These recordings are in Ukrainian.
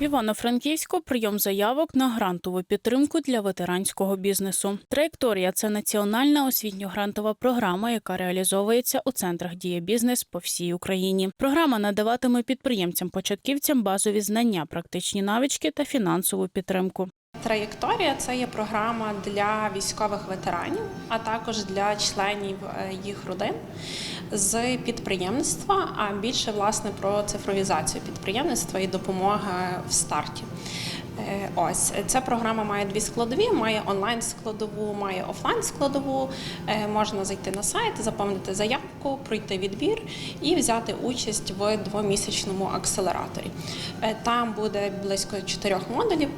В Івано-Франківську прийом заявок на грантову підтримку для ветеранського бізнесу. Траєкторія це національна освітньо-грантова програма, яка реалізовується у центрах дія бізнес по всій Україні. Програма надаватиме підприємцям-початківцям базові знання, практичні навички та фінансову підтримку. Траєкторія це є програма для військових ветеранів, а також для членів е, їх родин з підприємництва, а більше власне про цифровізацію підприємництва і допомога в старті. Е, Ось ця програма має дві складові: має онлайн складову, має офлайн складову. Е, Можна зайти на сайт, заповнити заявку, пройти відбір і взяти участь в двомісячному акселераторі. Е, Там буде близько чотирьох модулів.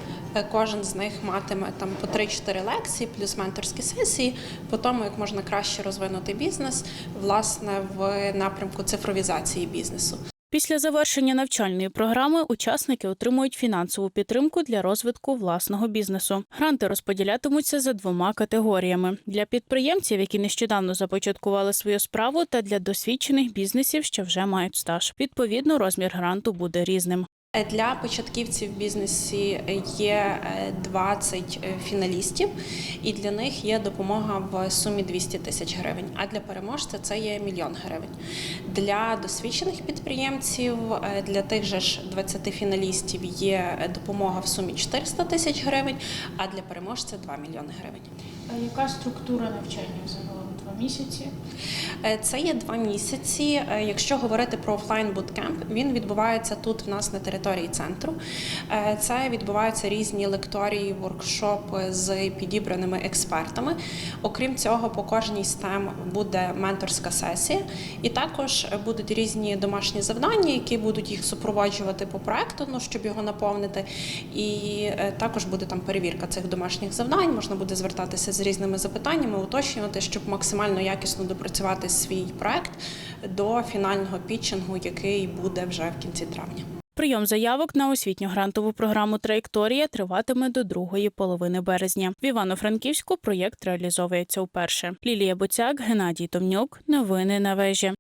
Кожен з них матиме там по 3-4 лекції, плюс менторські сесії, по тому, як можна краще розвинути бізнес, власне, в напрямку цифровізації бізнесу. Після завершення навчальної програми учасники отримують фінансову підтримку для розвитку власного бізнесу. Гранти розподілятимуться за двома категоріями: для підприємців, які нещодавно започаткували свою справу, та для досвідчених бізнесів, що вже мають стаж. Відповідно, розмір гранту буде різним. Е, Для початківців в бізнесі є е, 20 фіналістів, і для них є допомога в сумі 200 тисяч гривень. А для переможця це є мільйон гривень. Для досвідчених підприємців, е, для тих же ж 20 фіналістів є е, допомога в сумі 400 тисяч гривень, а для переможця 2 мільйони гривень. А яка структура навчання загалом? Два місяці? Е, Це є два місяці. Е, Якщо говорити про офлайн буткемп, він відбувається тут в нас на території центру. Е, Це відбуваються різні лекторії, воркшопи з підібраними експертами. Окрім цього, по кожній STEM буде менторська сесія, і також будуть різні домашні завдання, які будуть їх супроводжувати по проекту, ну щоб його наповнити. І також буде там перевірка цих домашніх завдань. Можна буде звертатися з різними запитаннями, уточнювати, щоб максимально якісно допрацювати свій проект до фінального пітчингу, який буде вже в кінці травня. Прийом заявок на освітню грантову програму Траєкторія триватиме до другої половини березня. В Івано-Франківську проєкт реалізовується вперше. Лілія Боцяк, Геннадій Томнюк. Новини на вежі.